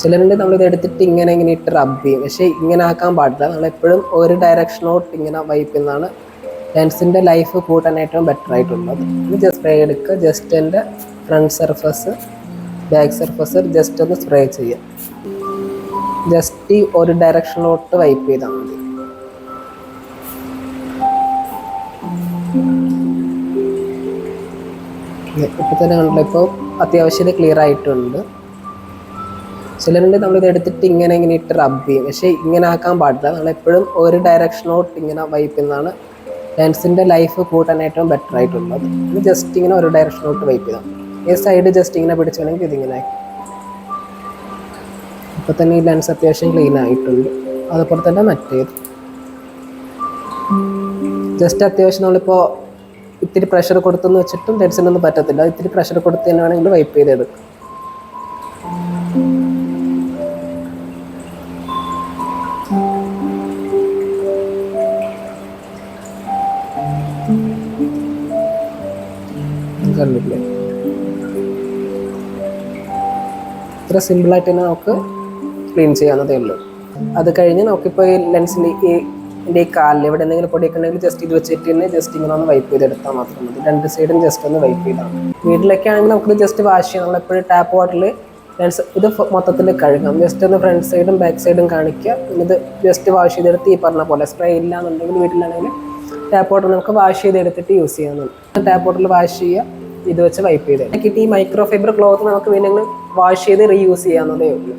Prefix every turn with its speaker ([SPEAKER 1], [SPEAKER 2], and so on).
[SPEAKER 1] ചിലരുണ്ട് നമ്മളിത് എടുത്തിട്ട് ഇങ്ങനെ ഇങ്ങനെ ഇട്ട് റബ് ചെയ്യും. പക്ഷേ ഇങ്ങനെ ആക്കാൻ പാടില്ല. നമ്മളെപ്പോഴും ഒരു ഡയറക്ഷനോട്ട് ഇങ്ങനെ വൈപ്പ് ചെയ്യുന്നതാണ് ലെൻസിന്റെ ലൈഫ് കൂട്ടാൻ ഏറ്റവും ബെറ്റർ ആയിട്ടുള്ളത്. ഇത് ജസ്റ്റ് സ്പ്രേ എടുക്കുക. ജസ്റ്റ് എന്റെ front surface back surface just ഒന്ന് സ്പ്രേ ചെയ്യുക ജസ്റ്റ് ഈ ഒരു ഡയറക്ഷനിലോട്ട് വൈപ്പ് ചെയ്താൽ മതി. ഇപ്പോൾ തന്നെ കണ്ടല്ലോ? ഇപ്പോൾ അത്യാവശ്യം ക്ലിയർ ആയിട്ടുണ്ട്. ചിലരുണ്ട് നമ്മളിത് എടുത്തിട്ട് ഇങ്ങനെ ഇങ്ങനെ ഇട്ട് റബ് ചെയ്യും. പക്ഷേ ഇങ്ങനെ ആക്കാൻ പാടില്ല. നമ്മളെപ്പോഴും ഒരു ഡയറക്ഷനോട്ട് ഇങ്ങനെ വൈപ്പിന്നാണ് ഡാൻസിന്റെ ലൈഫ് കൂട്ടാൻ ഏറ്റവും ബെറ്റർ ആയിട്ടുള്ളത്. ഇത് ജസ്റ്റ് ഇങ്ങനെ ഒരു ഡയറക്ഷനോട്ട് വൈപ്പ് ചെയ്താൽ ഈ സൈഡ് ജസ്റ്റ് ഇങ്ങനെ പിടിച്ചാണെങ്കിൽ ഇതിങ്ങനെ ആയി. ഇപ്പോൾ തന്നെ ഈ ലെൻസ് അത്യാവശ്യം ക്ലീൻ ആയിട്ടുണ്ട്. അതുപോലെ തന്നെ മറ്റേത്. ജസ്റ്റ് അത്യാവശ്യം നമ്മളിപ്പോൾ ഇത്തിരി പ്രഷർ കൊടുത്തെന്ന് വെച്ചിട്ടും ലെൻസിനൊന്നും പറ്റത്തില്ല. ഇത്തിരി പ്രഷർ കൊടുത്ത് തന്നെ വേണമെങ്കിൽ വൈപ്പ് ചെയ്തെടുക്കും. കണ്ടില്ലേ ഇത്ര സിമ്പിളായിട്ട് തന്നെ നമുക്ക് ക്ലീൻ ചെയ്യാവുന്നതേ ഉള്ളൂ. അത് കഴിഞ്ഞ് നമുക്കിപ്പോൾ ഈ ലെൻസിന്റെ ഈ എന്റെ ഈ കാലിൽ എവിടെ എന്തെങ്കിലും പൊടിയൊക്കെ ഉണ്ടെങ്കിൽ ജസ്റ്റ് ഇത് വെച്ചിട്ട് തന്നെ ജസ്റ്റ് ഇങ്ങനെ ഒന്ന് വൈപ്പ് ചെയ്തെടുത്താൽ മാത്രം മതി. രണ്ട് സൈഡും ജസ്റ്റ് ഒന്ന് വൈപ്പ് ചെയ്താൽ വീട്ടിലൊക്കെ ആണെങ്കിൽ നമുക്ക് ജസ്റ്റ് വാഷ് ചെയ്യാം. നമ്മളെപ്പോഴും ടാപ്പ് വാട്ടറിൽ ലെൻസ് ഇത് മൊത്തത്തിൽ കഴുകാം. ജസ്റ്റ് ഒന്ന് ഫ്രണ്ട് സൈഡും ബാക്ക് സൈഡും കാണിക്കുക. ഇത് ജസ്റ്റ് വാഷ് ചെയ്തെടുത്ത് ഈ പറഞ്ഞ പോലെ സ്പ്രേ ഇല്ല എന്നുണ്ടെങ്കിൽ വീട്ടിലാണെങ്കിൽ ടാപ്പ് വാട്ടർ നമുക്ക് വാഷ് ചെയ്തെടുത്തിട്ട് യൂസ് ചെയ്യാവുന്നതാണ്. ടാപ്പ് വാട്ടറിൽ വാഷ് ചെയ്യുക. ഇത് വെച്ച് വൈപ്പ് ചെയ്ത്. കിട്ടി ഈ മൈക്രോ ഫൈബർ ക്ലോത്ത് നമുക്ക് വീണ്ടും വാഷ് ചെയ്ത് റീയൂസ് ചെയ്യാവുന്നതേ ഉള്ളൂ.